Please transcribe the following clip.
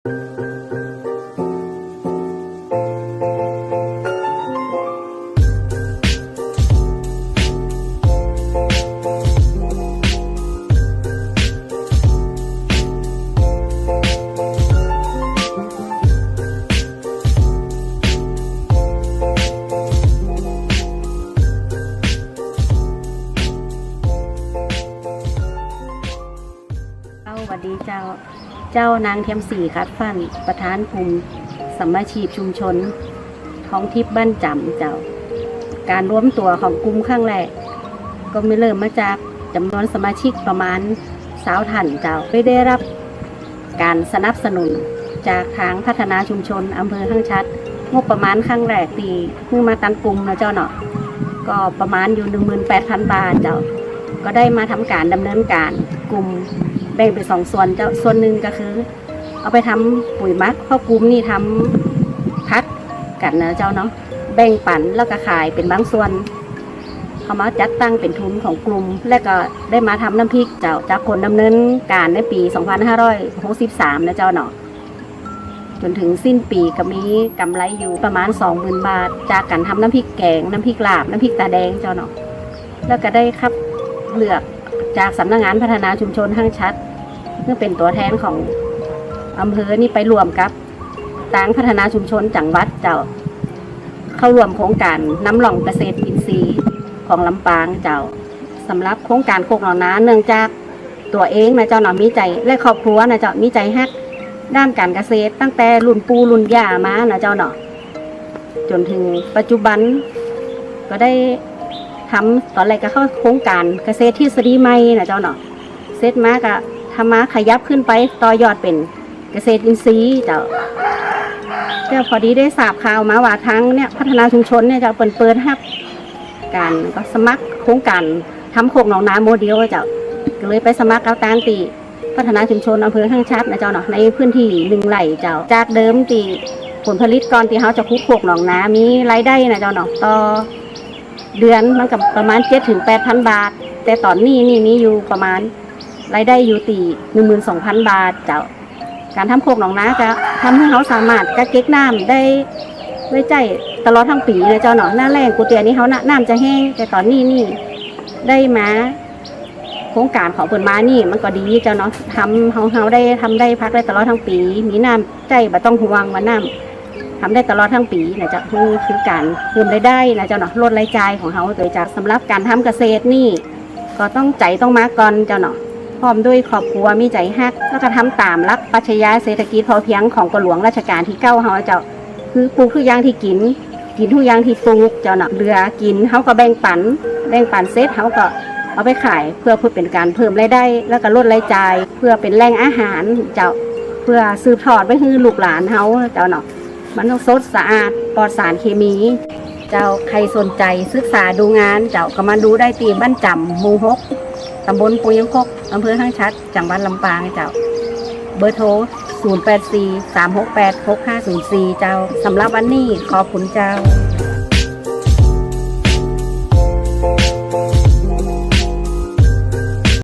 สวัสดีเจ้า เจ้านางเทียมศรีคัดฟันประธานกลุ่มสัมมาชีพชุมชน ท้องทิพย์บ้านจำเจ้า การรวมตัวของกลุ่มข้างแรก ก็ไม่เริ่มมาจากจำนวนสมาชิกประมาณสาวท่านเจ้าไม่ได้รับการสนับสนุนจากทางพัฒนาชุมชนอำเภอข้างชัด งบประมาณข้างแรกปีเมื่อมาตั้งกลุ่มนะเจ้าเนาะก็ประมาณอยู่ 18,000 บาทเจ้า ก็ได้มาทำการดำเนินการกลุ่ม บ่งเป็นสองส่วนเจ้าส่วนหนึ่งก็คือ เอาไปทำปุ๋ยมักพราะกลุ่มนี่ทำพัดกันนะเจ้าเนาะแบ่งปันแล้วก็ขายเป็นบางส่วนเขามาจัดตั้งเป็นทุนของกลุ่ม และก็ได้มาทำน้ำพริกเจ้าจากคนดำเนินการในปี 2563 นะเจ้าเนาะจนถึงสิ้นปีก็มีกำไรอยู่ประมาณ 20,000 บาท จากการทำน้ำพริกแกง น้ำพริกลาบ น้ำพริกตาแดงเจ้าเนาะแล้วก็ได้ครับเลือกจากสำนักงานพัฒนาชุมชนห้างชัด ซึ่งเป็นตัวแทนของอำเภอนี่ไปรวมกับต่างพัฒนาชุมชนจังหวัดเจ้า เข้ารวมโครงการน้ำหล่องเกษตรอินทรีย์ของลำปางเจ้าสำหรับโครงการโคกหนองนาเนื่องจากตัวเองนะเจ้าหนอมีใจและครอบครัวนะเจ้ามีใจฮักด้านการเกษตร ตั้งแต่รุ่นปูรุ่นย่ามานะเจ้าเนาะจนถึงปัจจุบันก็ได้ทำตอนแรกก็เข้าโครงการเกษตรที่สรีใหม่นะเจ้าเนาะเสร็จมาก็ ทำมาขยับขึ้นไปต่อยอดเป็นเกษตรอินทรีย์เจ้าแต่พอดีได้ทราบข่าวมาว่าทั้งเนี่ยพัฒนาชุมชนเนี่ยจะเปิดเปิดให้การก็สมัครโครงการทำโคกหนองนาโมเดลเจ้าก็เลยไปสมัครเอาตางตีพัฒนาชุมชนอำเภอข้างชัดนะเจ้าเนาะในพื้นที่หนึ่งไร่เจ้าจากเดิมตีผลผลิตก่อนที่เขาจะคุกโคกหนองนามีรายได้นะเจ้าเนาะต่อเดือนมันกับประมาณเจ็ดถึงแปดพันบาท แต่ตอนนี้นี่มีอยู่ประมาณ รายได้อยู่ตีหนึ่งหมื่นสองพันบาทเจ้าการทำโคกหนองนาก็ทำให้เขาสามารถกะเก็กน้ำได้ไว้ใจตลอดทั้งปีเลยเจ้าเนาะหน้าแรงกูเตียนี้เขาน่ะน้ำจะแห้งแต่ตอนนี้นี่ได้มาโครงการของเปิดมานี่มันก็ดีเจ้าเนาะทำเขาเขาได้ทำได้พักได้ตลอดทั้งปี มีน้ำใจบ่ต้องห่วงว่าน้ำทำได้ตลอดทั้งปีนะจ๊ะคือการเพิ่มรายได้นะเจ้าเนาะลดรายจ่ายของเขาโดยจากสำหรับการทำเกษตรนี่ ก็ต้องใจต้องมาก่อนเจ้าเนาะ พร้อมด้วยครอบครัวมีใจฮัก แล้วก็ทำตามรักปัชญาเศรษฐกิจพอเพียงของกหลวงรัชกาลที่เก้าเขาเจ้า คือปลูกทุกอย่างที่กิน กินทุกอย่างที่ปลูกเจ้าเนาะเรือกินเขาก็แบ่งปัน แบ่งปันเสร็จเขาก็เอาไปขายเพื่อเพื่อเป็นการเพิ่มรายได้ แล้วก็ลดรายจ่ายเพื่อเป็นแหล่งอาหารเจ้าเพื่อสืบทอดไปให้ลูกหลานเขาเจ้าเนาะมันต้องสดสะอาดปลอดสารเคมี เจ้าใครสนใจศึกษาดูงานเจ้าก็มาดูได้ตีบ้านจำหมู่หกตำบลปุยงคก อำเภอห้างชัด จังหวัดลำปางเจ้า เบอร์โทร 084 368 6504 เจ้า สำหรับวันนี้ขอบคุณเจ้า